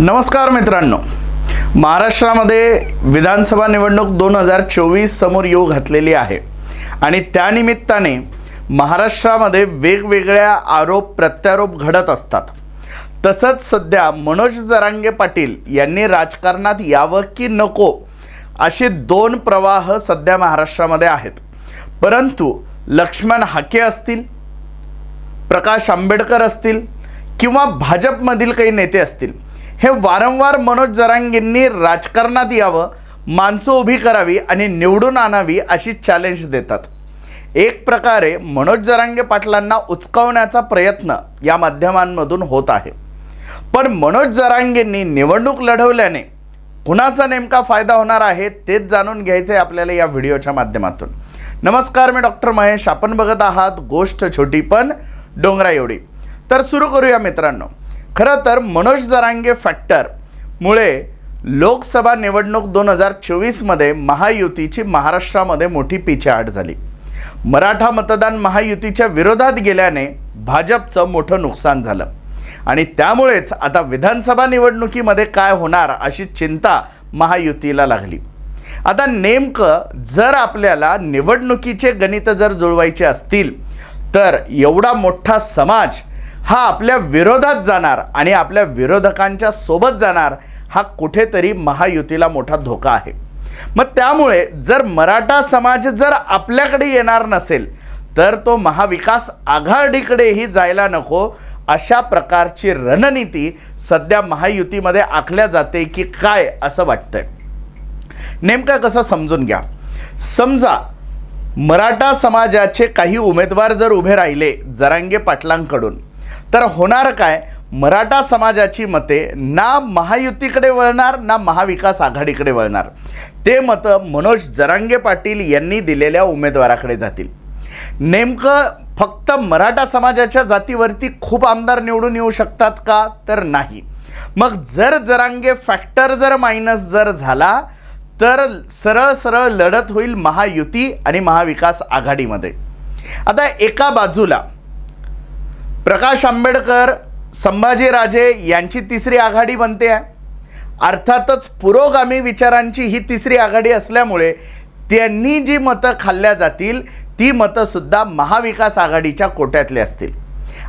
नमस्कार मित्रांनो. महाराष्ट्रामध्ये विधानसभा निवडणूक दोन हजार चोवीस समोर येऊ घातलेली आहे. आणि त्यानिमित्ताने महाराष्ट्रामध्ये वेगवेगळ्या आरोप प्रत्यारोप घडत असतात. तसंच सध्या मनोज जरांगे पाटील यांनी राजकारणात यावं की नको असे दोन प्रवाह सध्या महाराष्ट्रामध्ये आहेत. परंतु लक्ष्मण हाके असतील प्रकाश आंबेडकर असतील किंवा भाजपमधील काही नेते असतील हे वारंवार मनोज जरांगेंनी राजकारणात यावं माणसं उभी करावी आणि निवडून आणावी अशी चॅलेंज देतात. एक प्रकारे मनोज जरांगे पाटलांना उचकावण्याचा प्रयत्न या माध्यमांमधून होत आहे. पण मनोज जरांगेंनी निवडणूक लढवल्याने कुणाचा नेमका फायदा होणार आहे तेच जाणून घ्यायचं आहे आपल्याला या व्हिडिओच्या माध्यमातून. नमस्कार मी डॉक्टर महेश. आपण बघत आहात गोष्ट छोटी पण डोंगरा एवढी तर सुरू करूया मित्रांनो. खरं तर मनोज जरांगे फॅक्टरमुळे लोकसभा निवडणूक दोन हजार चोवीसमध्ये महायुतीची महाराष्ट्रामध्ये मोठी पिछेहाट झाली. मराठा मतदान महायुतीच्या विरोधात गेल्याने भाजपचं मोठं नुकसान झालं. आणि त्यामुळेच आता विधानसभा निवडणुकीमध्ये काय होणार अशी चिंता महायुतीला लागली. आता नेमकं जर आपल्याला निवडणुकीचे गणित जर जुळवायचे असतील तर एवढा मोठा समाज हा आपल्या विरोधात जाणार आणि आपल्या विरोधकांच्या सोबत जाणार हा कुठेतरी महायुतीला मोठा धोका आहे. मग त्यामुळे जर मराठा समाज जर आपल्याकडे येणार नसेल तर तो महाविकास आघाडीकडेही जायला नको अशा प्रकारची रणनीती सध्या महायुतीमध्ये आखल्या जाते की काय असं वाटतंय. नेमकं कसं समजून घ्या. समजा मराठा समाजाचे काही उमेदवार जर उभे राहिले जरांगे पाटलांकडून तर होणार काय? मराठा समाजाची मते ना महायुतीकडे वळणार ना महाविकास आघाडीकडे वळणार. ते मतं मनोज जरांगे पाटील यांनी दिलेल्या उमेदवाराकडे जातील. नेमकं फक्त मराठा समाजाच्या जातीवरती खूप आमदार निवडून येऊ शकतात का? तर नाही. मग जर जरांगे फॅक्टर जर मायनस जर झाला तर सरळ सरळ लढत होईल महायुती आणि महाविकास आघाडीमध्ये. आता एका बाजूला प्रकाश आंबेडकर संभाजीराजे यांची तिसरी आघाडी बनते आहे. अर्थातच पुरोगामी विचारांची ही तिसरी आघाडी असल्यामुळे त्यांनी जी मतं खाल्ल्या जातील ती मतंसुद्धा महाविकास आघाडीच्या कोट्यातली असतील.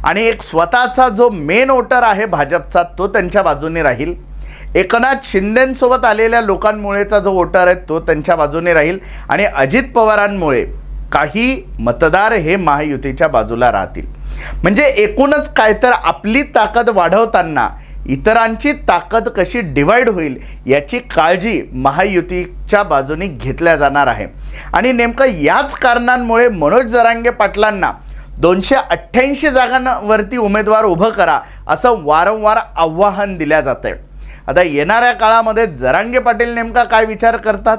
आणि एक स्वतःचा जो मेन ओटर आहे भाजपचा तो त्यांच्या बाजूने राहील. एकनाथ शिंदेंसोबत आलेल्या लोकांमुळेचा जो वोटर आहे तो त्यांच्या बाजूने राहील. आणि अजित पवारांमुळे काही मतदार हे महायुतीच्या बाजूला राहतील. म्हणजे एकूणच काय तर आपली ताकद वाढवताना इतरांची ताकद कशी डिवाईड होईल याची काळजी महायुतीच्या बाजूने घेतल्या जाणार आहे. आणि नेमकं याच कारणांमुळे मनोज जरांगे पाटलांना दोनशे अठ्ठ्याऐंशी जागांवरती उमेदवार उभं करा असं वारंवार आव्हान दिल्या जातं आहे आता येणाऱ्या काळामध्ये जरांगे पाटील नेमका काय विचार करतात?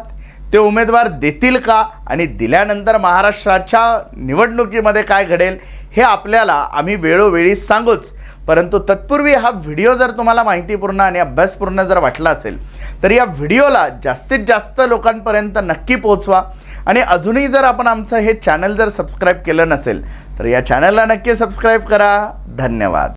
ते उमेदवार देतील का? आणि दिल्यानंतर महाराष्ट्राच्या निवडणुकीमध्ये काय घडेल हे आपल्याला आम्ही वेळोवेळी सांगूच. परंतु तत्पूर्वी हा व्हिडिओ जर तुम्हाला माहितीपूर्ण आणि अभ्यासपूर्ण जर वाटला असेल तर या व्हिडिओला जास्तीत जास्त लोकांपर्यंत नक्की पोहोचवा. आणि अजूनही जर आपण आमचं हे चॅनल जर सबस्क्राईब केलं नसेल तर या चॅनलला नक्की सबस्क्राईब करा. धन्यवाद.